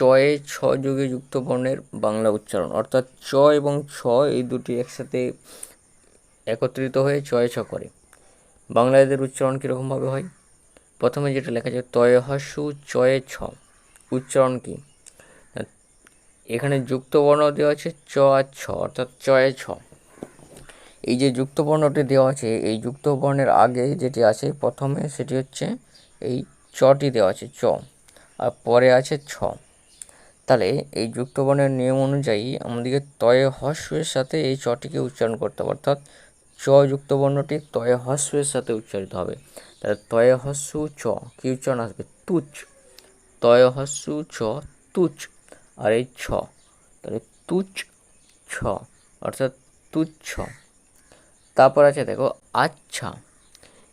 চয়ে ছ যুগে যুক্ত বর্ণের বাংলা উচ্চারণ। অর্থাৎ চ এবং ছ এই দুটি একসাথে একত্রিত হয়ে চয়ে ছ করে। বাংলা এদের উচ্চারণ কীরকমভাবে হয়? প্রথমে যেটা লেখা যায় তয়ে হস্যু চয়ে ছ। উচ্চারণ কী? এখানে যুক্ত বর্ণ দেওয়া আছে চ আর ছ, অর্থাৎ চয়ে ছ। এই যে যুক্ত বর্ণটি দেওয়া আছে, এই যুক্ত বর্ণের আগে যেটি আছে, প্রথমে সেটি হচ্ছে এই চটি দেওয়া আছে, চ। আর পরে আছে ছ। তাহলে এই যুক্ত বর্ণের নিয়ম অনুযায়ী আমাদেরকে তয়ে হস্যের সাথে এই চটিকে উচ্চারণ করতে হবে। অর্থাৎ চ যুক্ত বর্ণটি তয়ে হস্যের সাথে উচ্চারিত হবে। তাহলে তয়ে হস্যু চ, কী উচ্চারণ আসবে? তুচ তয়ে হস্যু ছ তুচ আর এই ছ, তাহলে তুচ ছ, অর্থাৎ তুচ্ছ। তারপর আছে দেখো আচ্ছা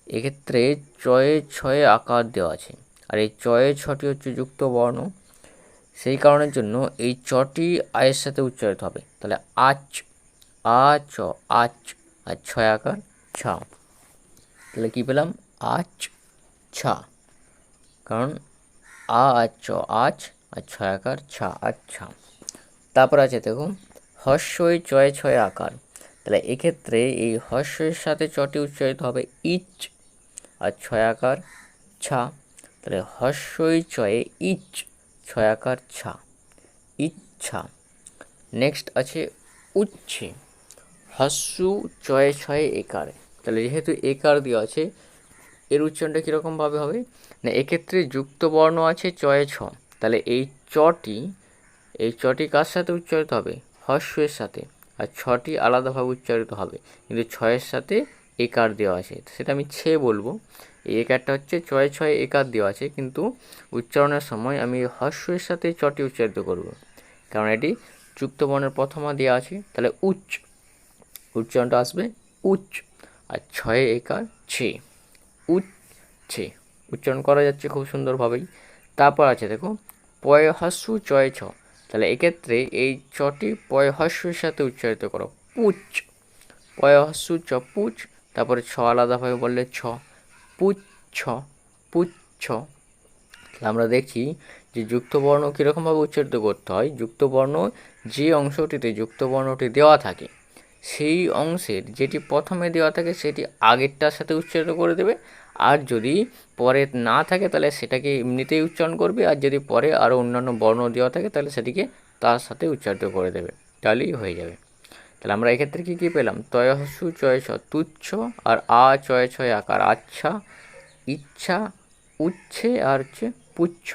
এক্ষেত্রে চয়ে ছয়ে আকার দেওয়া আছে। আর এই চয়ে ছটি হচ্ছে যুক্ত বর্ণ সেই কারণের জন্য এই চটি আয়ের সাথে উচ্চারিত হবে। তাহলে আচ আ চ আচ, আর ছয় আকার, ছা। তাহলে কী পেলাম? আচ, ছা। কারণ আ আর চ আচ, আর ছয় আকার, ছা আচ্ছা তারপর আছে দেখো হর্ষই চয় ছয় আকার। তাহলে এক্ষেত্রে এই হর্ষের সাথে চটি উচ্চারিত হবে ইচ আর ছয় আকার, ছা। তাহলে হর্ষই চয়ে ইচ। ছয় আকার ছা, ইচ্ছা। নেক্সট আছে উচ্ছে। হস্যু চয়ে ছয়ে একার। তাহলে যেহেতু একার দেওয়া আছে, এর উচ্চারণটা কীরকমভাবে হবে? না, এক্ষেত্রে যুক্ত বর্ণ আছে চয়ে ছ। তাহলে এই চটি এই চটি কার সাথে উচ্চারিত হবে? হস্যের সাথে। আর ছটি আলাদাভাবে উচ্চারিত হবে। কিন্তু ছয়ের সাথে একার দেওয়া আছে। সেটা আমি ছে বলব। এই একারটা হচ্ছে ছয় ছয় একার দেওয়া আছে, কিন্তু উচ্চারণের সময় আমি হস্যের সাথে চটি উচ্চারিত করব। কারণ এটি যুক্ত বর্ণের প্রথমা দেওয়া আছে, তাহলে উচ্চ। উচ্চারণটা আসবে উচ্চ। আর ছয়ে একার ছে। উচ্ছে উচ্চারণ করা যাচ্ছে খুব সুন্দরভাবেই। তারপর আছে দেখো, পয় হস্যু চয় ছ। তাহলে এক্ষেত্রে এই চটি পয় হস্যের সাথে উচ্চারিত করো পুচ পয় হস্যু চ পুচ তারপরে ছ আলাদাভাবে বললে ছ। পুচ্ছ পুচ্ছ। আমরা দেখি যে যুক্তবর্ণ কীরকমভাবে উচ্চারিত করতে হয়? যুক্তবর্ণ যে অংশটিতে যুক্তবর্ণটি দেওয়া থাকে, সেই অংশের যেটি প্রথমে দেওয়া থাকে সেটি আগেরটার সাথে উচ্চারিত করে দেবে। আর যদি পরে না থাকে তাহলে সেটাকে এমনিতেই উচ্চারণ করবে। আর যদি পরে আরও অন্যান্য বর্ণ দেওয়া থাকে তাহলে সেটিকে তার সাথে উচ্চারিত করে দেবে। তাহলেই হয়ে যাবে। তাহলে আমরা এক্ষেত্রে কী কী পেলাম? তয়সু চয় ছ তুচ্ছ আর আ চয় ছয় আকার। আচ্ছা ইচ্ছা, উচ্ছে আর হচ্ছে পুচ্ছ।